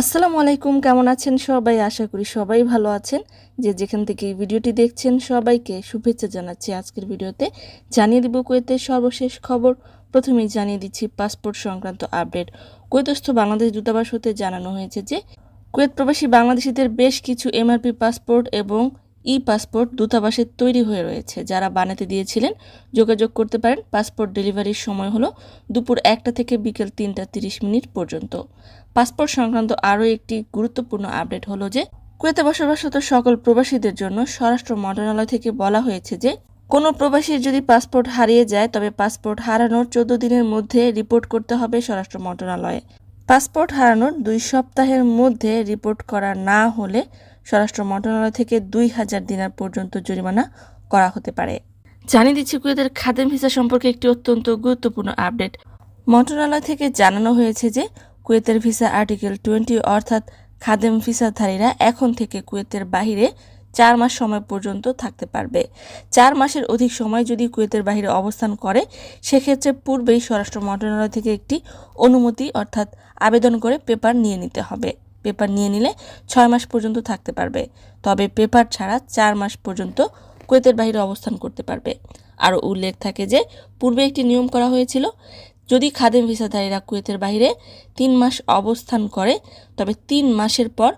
আসসালামু আলাইকুম, কেমন আছেন সবাই? আশা করি সবাই ভালো আছেন। যে যেখান থেকে এই ভিডিওটি দেখছেন, সবাইকে শুভেচ্ছা জানাচ্ছি আজকের ভিডিওতে। জানিয়ে দিব কুয়েতের সর্বশেষ খবর। প্রথমেই জানিয়ে দিচ্ছি পাসপোর্ট সংক্রান্ত আপডেট। কুয়েতস্থ বাংলাদেশ দূতাবাস হতে জানানো হয়েছে যে, কুয়েত প্রবাসী বাংলাদেশিদের বেশ কিছু এমআরপি পাসপোর্ট এবং ই পাসপোর্ট দূতাবাসে তৈরি হয়ে রয়েছে। যারা বানাতে দিয়েছিলেন, যোগাযোগ করতে পারেন। পাসপোর্ট ডেলিভারির সময় হলো দুপুর একটা থেকে বিকেল তিনটা তিরিশ মিনিট পর্যন্ত। পাসপোর্ট সংক্রান্ত আরও একটি গুরুত্বপূর্ণ আপডেট হলো যে, কুয়েতে বসবাসরত সকল প্রবাসীদের জন্য স্বরাষ্ট্র মন্ত্রণালয় থেকে বলা হয়েছে যে, কোনো প্রবাসীর যদি পাসপোর্ট হারিয়ে যায়, তবে পাসপোর্ট হারানোর চোদ্দ দিনের মধ্যে রিপোর্ট করতে হবে স্বরাষ্ট্র মন্ত্রণালয়ে। পাসপোর্ট হারানোর দুই সপ্তাহের মধ্যে রিপোর্ট করা না হলে স্বরাষ্ট্র মন্ত্রণালয় থেকে দুই হাজার দিনার পর্যন্ত জরিমানা করা হতে পারে। জানিয়ে দিচ্ছি কুয়েতের খাদেম ভিসা সম্পর্কে একটি অত্যন্ত গুরুত্বপূর্ণ আপডেট। মন্ত্রণালয় থেকে জানানো হয়েছে যে, কুয়েতের ভিসা আর্টিকেল টোয়েন্টি অর্থাৎ খাদেম ভিসাধারীরা এখন থেকে কুয়েতের বাহিরে চার মাস সময় পর্যন্ত থাকতে পারবে। চার মাসের অধিক সময় যদি কুয়েতের বাহিরে অবস্থান করে, সেক্ষেত্রে পূর্বেই স্বরাষ্ট্র মন্ত্রণালয় থেকে একটি অনুমতি অর্থাৎ আবেদন করে পেপার নিয়ে নিতে হবে। পেপার নিয়ে নিলে ছয় মাস পর্যন্ত থাকতে পারবে। তবে পেপার ছাড়া চার মাস পর্যন্ত কুয়েতের বাহিরে অবস্থান করতে পারবে। আরও উল্লেখ থাকে যে, পূর্বে একটি নিয়ম করা হয়েছিল, যদি খাদেম ভিসাধারীরা কুয়েতের বাইরে তিন মাস অবস্থান করে, তবে তিন মাসের পর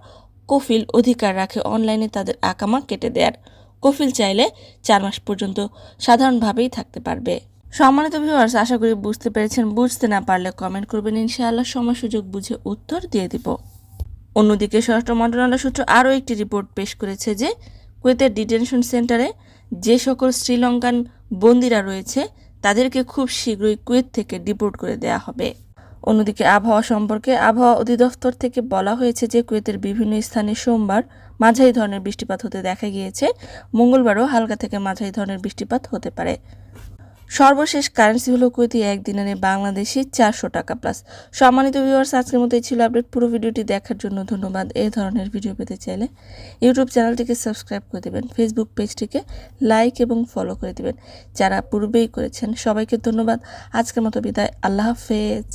কফিল অধিকার রাখে অনলাইনে তাদের আকামা কেটে দেয়ার। কফিল চাইলে চার মাস পর্যন্ত সাধারণভাবেই থাকতে পারবে। সম্মানিত ভিউয়ার্স আশা করি বুঝতে পেরেছেন। বুঝতে না পারলে কমেন্ট করবেন। ইনশাআল্লাহ সময় সুযোগ বুঝে উত্তর দিয়ে দিব। অন্যদিকে স্বরাষ্ট্র মন্ত্রণালয় সূত্র আরও একটি রিপোর্ট পেশ করেছে যে কুয়েতের ডিটেনশন সেন্টারে যে সকল শ্রীলঙ্কান বন্দিরা রয়েছে, তাদেরকে খুব শীঘ্রই কুয়েত থেকে ডিপোর্ট করে দেওয়া হবে। অন্যদিকে আবহাওয়া সম্পর্কে আবহাওয়া অধিদপ্তর থেকে বলা হয়েছে যে কুয়েতের বিভিন্ন স্থানে সোমবার মাঝারি ধরনের বৃষ্টিপাত হতে দেখা গিয়েছে। মঙ্গলবারও হালকা থেকে মাঝারি ধরনের বৃষ্টিপাত হতে পারে। সর্বশেষ কারেন্সি হলো কুয়েতি একদিনের বাংলাদেশি চারশো টাকা প্লাস সম্মানিত ভিউয়ার্স আজকের মতো ছিল আপডেট পুরো ভিডিওটি দেখার জন্য ধন্যবাদ। এ ধরনের ভিডিও পেতে চাইলে ইউটিউব চ্যানেলটিকে সাবস্ক্রাইব করে দেবেন ফেসবুক পেজটিকে লাইক এবং ফলো করে দেবেন। যারা পূর্বেই করেছেন, সবাইকে ধন্যবাদ। আজকের মতো বিদায়। আল্লাহ হাফেজ।